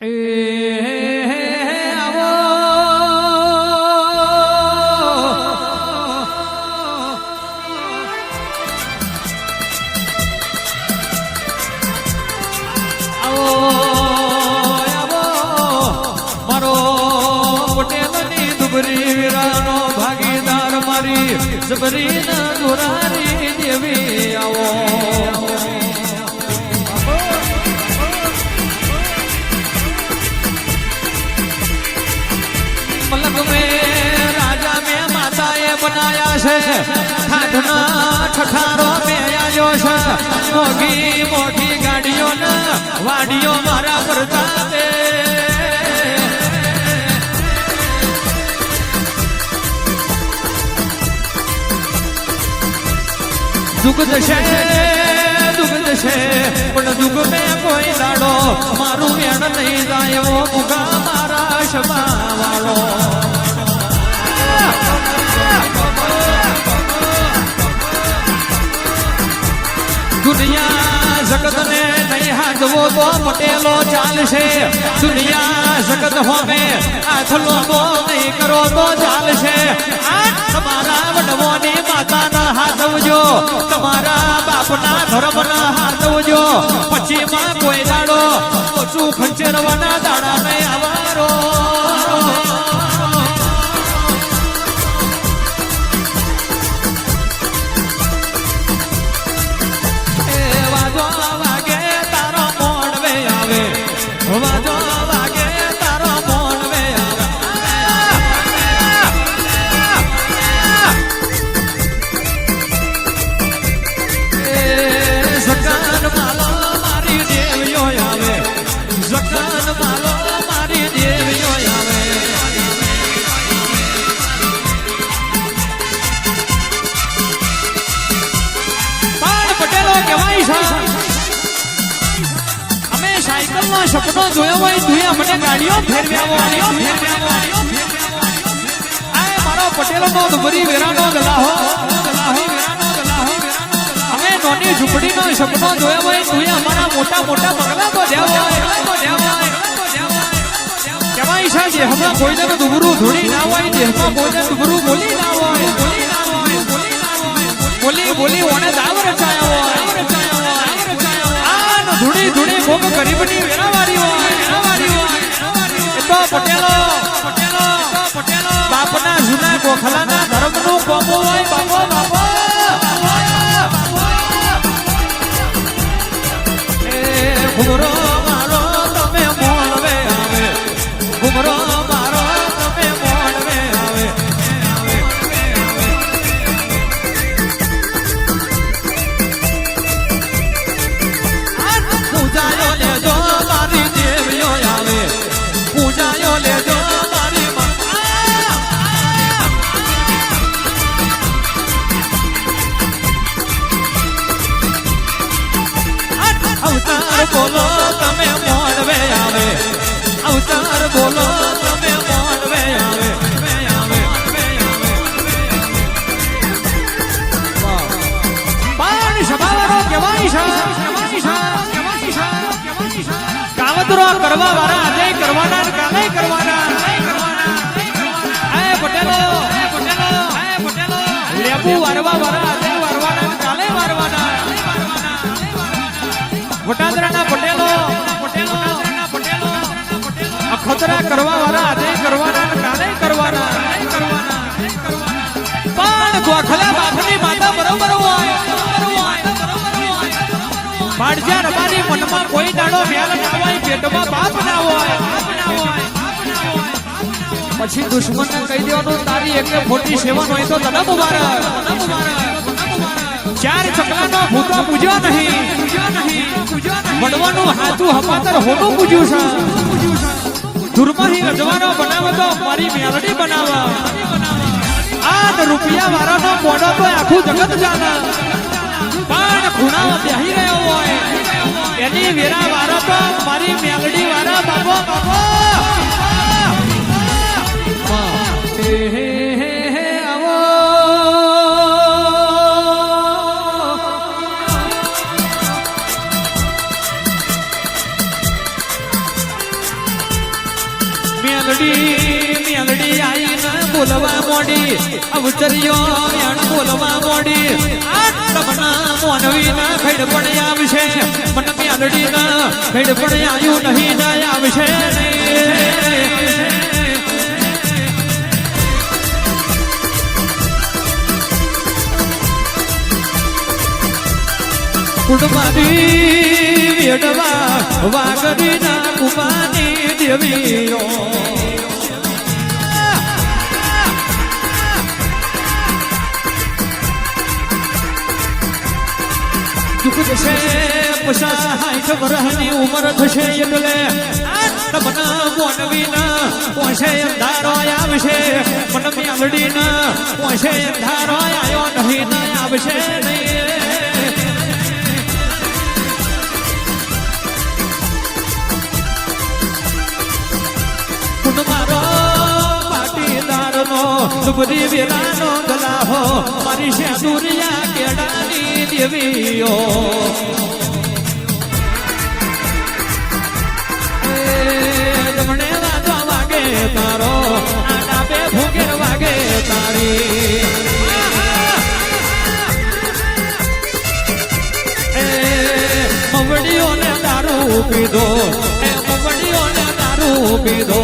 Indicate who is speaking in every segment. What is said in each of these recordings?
Speaker 1: આવો વીરાનો ભાગીદાર મારી જબરી ના દુરારી દેવી આવો બનાયા છે. ઠાઠના ઠઠારો મેં આવ્યો છે. મોગી મોટી ગાડીઓ ના વાડીઓ મારા પ્રતાપે દુઃખ જશે દુઃખ જશે પણ દુઃખ મેં કોઈ દાડો મારું વેણ નહીં જાય એવો મુગા મારા શબા વાળો દુનિયા જગત ને નહીં હાથવો તો પટેલો ચાલશે. દુનિયા જગત હોમે આથલો તો નહીં કરો તો ચાલશે. તમારા વડવોની માતાના હાથવજો. તમારા બાપના ધર્મના હાથવજો. પછી માં કોઈ દાડો ઓછું ખંચેરવાના દાડા નહીં આવારો અમને ગાડીઓ ફેરવ્યા હોય આ મારો પટેલો નો દુબરી વેરાનો ગલાહો અમે નોની ધૂળી ધૂણી ભોગ ગરીબની વેરાવાળી હોય. પટેલો પટેલો પટેલો બાપના જૂના કાવતરો કરવા વાળા આજે કરવાના કાલે કરવાના. એ પટેલો એ પટેલો એ પટેલો. લેબુ વારવા વાળા આજે વારવાના કાલે વારવાના. વટાદરાના પટેલો પટેલો પટેલો. અખતરા કરવા વાળા આજે ભાડજા રબારી મનમાં કોઈ દાડો મેલ ના હોય, પેટમાં બાપ ના હોય. પછી દુશ્મનને કહી દેવાનું, તારી એક ફોર્ટી સેવન હોય તો તને મુબારક. ચાર ચકલાનો ભૂતો પૂજ્યો નહીં. વડવાનું હાથું હપાતર હોનું પૂજ્યું છે. દુર્મહી રજવાનો બનાવો તો મારી મેલડી બનાવો. આ તો રૂપિયા વાળાનો મોડો તો આખું જગત જાણે. ખૂણાઓ બેહી રહ્યો હોય. એની વેરા વાળા તો મારી મેલડી વાળા બાબો બાબો. મેલડી મેલડી આઈને બોલવા મોડી. અવતરિયો એણ બોલવા મોડી. આટમના મોનવી ના ખડ પણ આવશે ના ખેડ પણ આવ્યું નહીં ના આવશે કુટુંબાની વેડવા વાગરીના કુમાની દેવીઓ. દુઃખ હાઈઠ વરહની ઉંમર થશે એટલે આત્મના મોનવીના પોશે અંધારો આવશે. મન મેલડીના પોશે અંધારો આવ્યો નહીં આવશે નહીં. સુબરી વેરાનો ગલાહો, મારી શેદુરિયા કેડાની દેવીઓ. એ જમણે વાગે તારો આ ડાબે ભૂગેર વાગે તારી. એ મવડીઓને દારૂ પીધો, એ મવડીઓને દારૂ પીધો.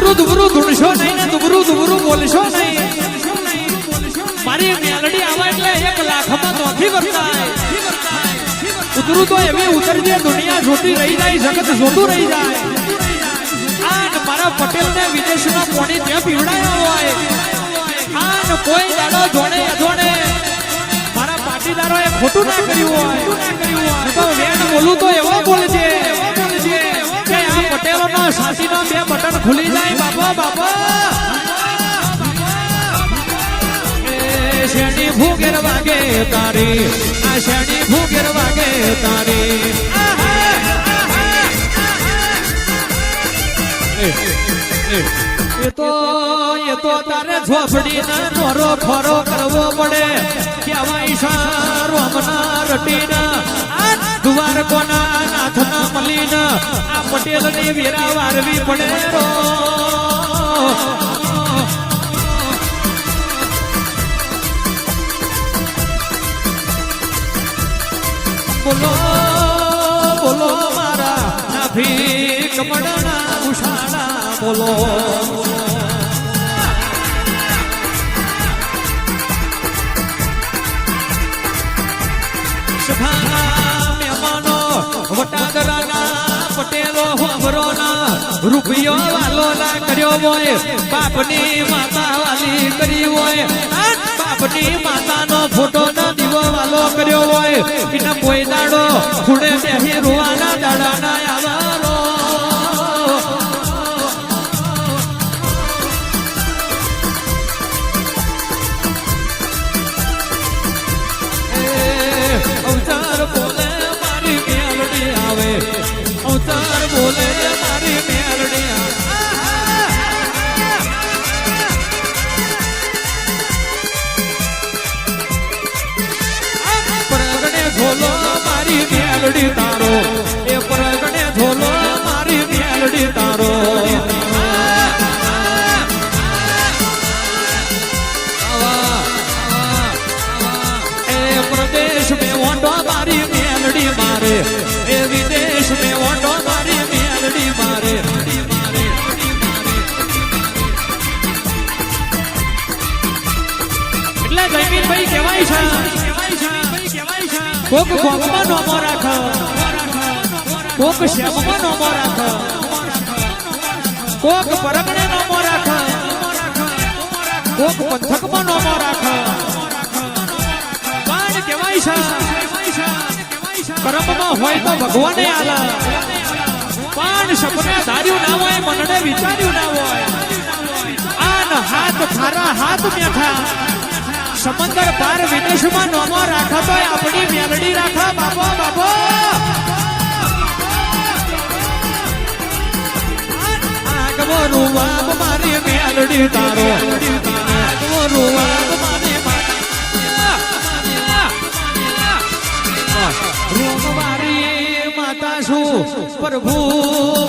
Speaker 1: દુબરું દુબરું ધૂણશો નહીં ને દુબરું દુબરું બોલશો નહીં. મારી મેલડી આવે એટલે એક લાખમાં નોથી વર્તાય. ઉતરું તો એવી ઉતરજે, દુનિયા જોતી રહી જાય, જગત જોતું રહી જાય. મારા પટેલ ને વિદેશના પોણી ત્યાં પીવડાયા હોય. આ કોઈ દાડો જોડે અજોડે. મારા પાટીદારો એ ખોટું ના કર્યું હોય. તો વેણ બોલું તો એવો બોલજે. પટેલો નો સાસી નો બે બટન ખુલી જાય. બાપા બાપા. શેણી ભૂગેર વાગે તારી. આ શેરડી ભૂગેર વાગે તારી. એ તો એ તો તારે ઝોપડી ના નોરો ફરો કરવો પડે. કેવાય સારો હમણાં રટીના આ દુવાર કોના નાથ ના આ પટેલની વેરા વારવી પડે રો. બોલો બોલો મારા બોલો. વાલો ના કર્યો હોય. બાપની માતા વાલી કરી હોય. બાપની માતાનો ફોટો ના વાલો કર્યો હોય. એના કોઈ દાડો ખૂણે બેહી રૂવાના દાડા કહેવાય છે કોક કોકમાં નોમો રાખ. કોક શ્યામમાં નોમો રાખ. કોક પરગણે નોમો રાખ. કોક પંથકમાં નોમો રાખ. પાન કહેવાય છે. કર્મમાં હોય તો ભગવાને આલા. પાન સપને ધાર્યું ના હોય, મનને વિચાર્યું ના હોય. આન હાથ ખારા હાથ મેઠા સમંદર પાર વિદેશમાં નોમો રાખા તો આપણી મેલડી રાખા. બાપો બાપો આગવો વાપ મારી મેલડી તારો. આગવો વાપ રૂમ માતા છું પ્રભુ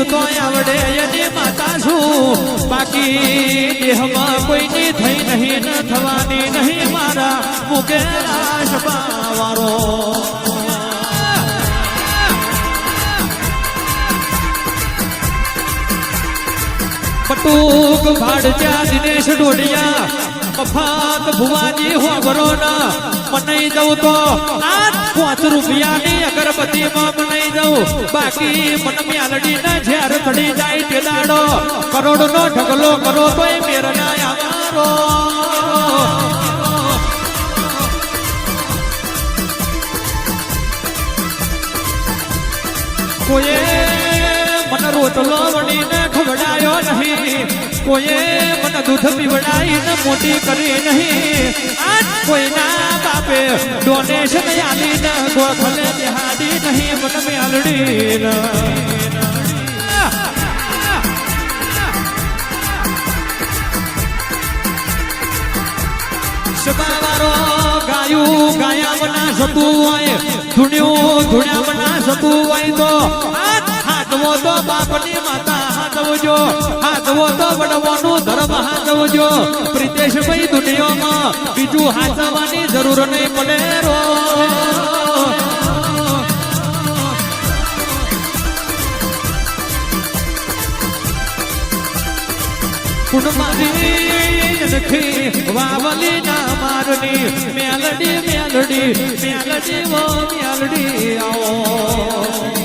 Speaker 1: મનુભાઈ પૂજતો આવડે એની માતા છું. બાકી દેહમાં કોઈની થઈ નહીં, ન થવાની નહીં મારા મુકે રાશ પાવારો પટુક ભાડજા દિનેશ ડોડિયા મફાત ભુવાજી હો ના મનાઈ દઉં તો આઠ પાંચ રૂપિયાની અગરબત્તીમાં મનાઈ દઉં બાકી મન મ્યાલડી ના ઝેર ચડી જાય દાડો. કરોડ નો ઢગલો કરો તોય મેર ના અમારો કોઈએ મને રોટલો વળીને ખવડાયો નહીં. કોઈએ મને દૂધ પીવડાવીને મોટી કરી નહીં. આજ કોઈના બાપે ડોનેશન આલીને ગોખલે બિહાડી નહીં, મને મેલડી સબાવારો ગાયું, ગાયા બના સતું હોય, ધૂણ્યું, ધૂણ્યા બના સતું હોય તો હાથ હાથવો તો બાપની માતા હાથવજો. હાથવો તો વડવાનું ધર્મ હાથવજો. પ્રિતેશભાઈ દુનિયામાં બીજું હાથવાની જરૂર નહીં પડે રો. મેલડી મેલડી મેલડી મેલડી, આવો.